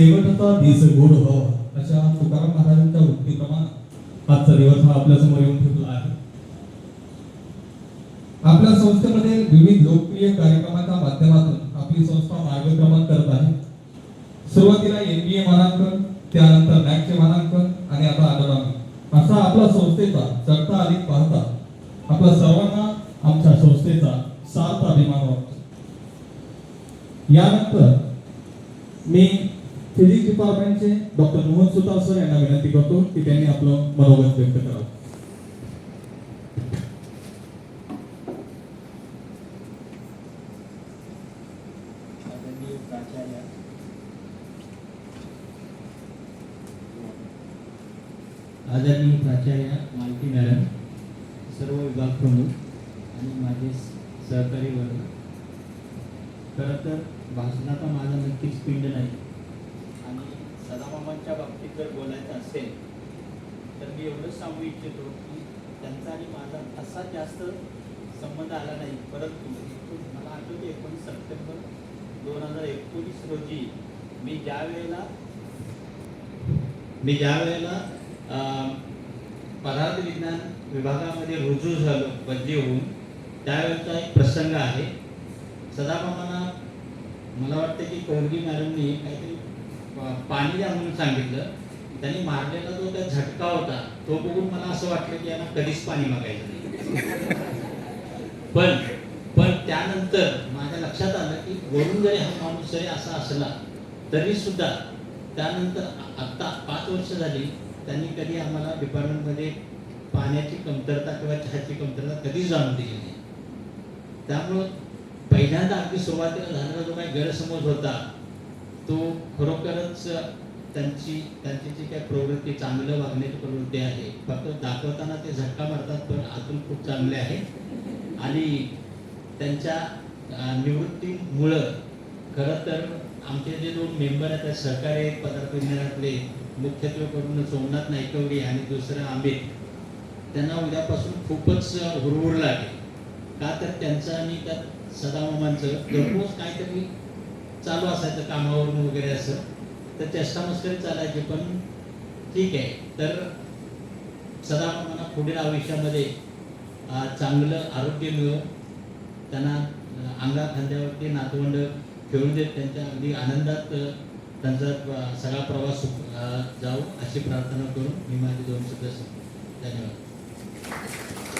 शेवटचा दिस गोड हो, व्हावा अशा तुकाराम महाराजांच्या उक्तीप्रमाणे आजचा दिवस हा आपल्यासमोर येऊन ठेवला आहे. आपल्या संस्थेमध्ये विविध लोकप्रिय कार्यक्रमाच्या माध्यमातून आपली संस्था मार्गक्रमण करत आहे. सुरुवातीला एनबीए मानांकन त्यानंतर नॅकचे मानांकन आणि आता अनुदान असा आपला संस्थेचा चढता अधिक पाहता आपल्या सर्वांना आमच्या संस्थेचा सार्थ अभिमान वाटतो. यानंतर मी फिजिक्स डिपार्टमेंटचे डॉक्टर मोहन सुतार सर यांना विनंती करतो की त्यांनी आपलं मनोगत व्यक्त करावं. आदरणीय प्राचार्य मालकी प्राचार्य मॅडम सर्व विभाग प्रमुख आणि माझे सहकारी वर्ग खरं तर भाषणाचा माझा नक्कीच पिंड नाही. कामांच्या बाबतीत जर बोलायचं असेल तर मी एवढंच सांगू इच्छितो की त्यांचा आणि माझा असा जास्त संबंध आला नाही. परंतु मला आठवते एकोणीस सप्टेंबर दोन हजार एकोणीस रोजी मी ज्या वेळेला मी ज्या वेळेला पदार्थ विज्ञान विभागामध्ये रुजू झालो बदली होऊन त्यावेळेचा एक प्रसंग आहे. सदाभामांना मला वाटतं की कोरगी मॅडमनी काहीतरी पाणी द्या म्हणून सांगितलं. त्यांनी मारलेला जो त्या झटका होता तो बघून मला असं वाटलं की यांना कधीच पाणी मागायचं नाही. पण पण त्यानंतर माझ्या लक्षात आलं की वरून जरी हा माणूस जरी असा असला तरी सुद्धा त्यानंतर आत्ता पाच वर्ष झाली त्यांनी कधी आम्हाला डिपार्टमेंटमध्ये पाण्याची कमतरता किंवा चहाची कमतरता कधीच जाणून दिली नाही. त्यामुळं पहिल्यांदा अगदी सुरुवातीला झालेला जो काही गैरसमज होता तो खरोखरच त्यांची त्यांची जी काही प्रवृत्ती चांगलं वागण्याची प्रवृत्ती आहे फक्त दाखवताना ते झटका मारतात पण अजून खूप चांगले आहे. आणि त्यांच्या निवृत्तीमुळं खरं तर आमचे जे दोन मेंबर आहेत सहकारी पदार्थ विज्ञानातले मुख्यत्वे करून सोमनाथ नायकवडी आणि दुसरं अमित त्यांना उद्यापासून खूपच हुरहुर लागेल. का तर त्यांचं आणि त्या सदामामांचं दररोज काहीतरी चालू असायचं कामावरून वगैरे असं. तर चेष्टा मस्करी चालायची पण ठीक आहे. तर सदामामांना पुढील आयुष्यामध्ये चांगलं आरोग्य मिळो त्यांना अंगा खांद्यावरती नातवंड खेळून देत त्यांच्या अगदी आनंदात त्यांचा सगळा प्रवास सुख- जाऊ अशी प्रार्थना करून मी माझे दोन शब्द धन्यवाद.